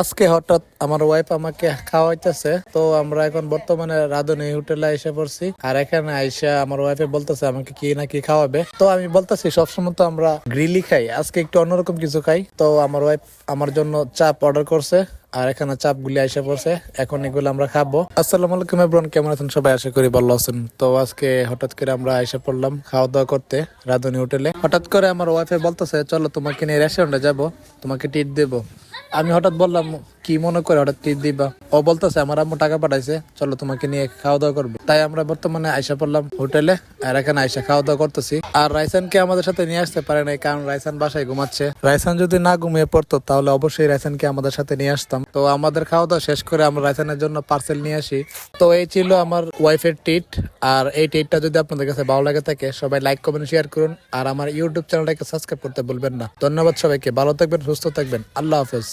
আজকে হঠাৎ আমার ওয়াইফ আমাকে খাওয়াইতেছে, তো আমরা এখন বর্তমানে রাধুনী হোটেলে এসে পড়ছি। আর এখানে আইসা আমার ওয়াইফে বলতেছে, আমাকে কি না কি খাওয়াবে? তো আমি বলতেছি, সবসময় তো আমরা গ্রিলি খাই, আজকে একটু অন্যরকম কিছু খাই। তো আমার ওয়াইফ আমার জন্য চাপ অর্ডার করছে, আর এখানে চাপ গুলি এসে পড়ছে। এখন এগুলো আমরা খাব। আসসালামু আলাইকুম কেমন আছেন? সবাই আশা করি ভালো আছেন। তো আজকে হঠাৎ করে আমরা এসে পড়লাম খাওয়া দাওয়া করতে রাধুনী হোটেলে। হঠাৎ করে আমার ওয়াইফে বলতেছে, চলো তোমাকে নিয়ে রেস্টুরেন্টে যাব, তোমাকে টিট দেবো। আমি হঠাৎ বললাম কি মনে করে হঠাৎ টিট দিবা? ও বলতেছে, আমার আম্মু টাকা পাঠাইছে, চলো তোমাকে নিয়ে খাওয়া দাওয়া করবে। তাই আমরা বর্তমানে আইসা পড়লাম হোটেলে, আর এখানে আইসা খাওয়া দাওয়া করতেছি। আর রাইসানকে আমাদের সাথে নিয়ে আসতে পারে নাই, কারণ রাইসান বাসায় ঘুমাচ্ছে। রাইসান যদি না ঘুমিয়ে পড়তো, তাহলে অবশ্যই রাইসানকে আমাদের সাথে নিয়ে আসতাম। তো আমাদের খাওয়া দাওয়া শেষ করে আমরা রাইসানের জন্য পার্সেল নিয়ে আসি। তো এই ছিল আমার ওয়াইফের টিট আর এই টিটটা যদি আপনাদের কাছে ভালো লাগে থাকে, সবাই লাইক কমেন্ট শেয়ার করুন। আর আমার ইউটিউব চ্যানেলটাকে সাবস্ক্রাইব করতে ভুলবেন না। ধন্যবাদ সবাইকে, ভালো থাকবেন, সুস্থ থাকবেন। আল্লাহ হাফেজ।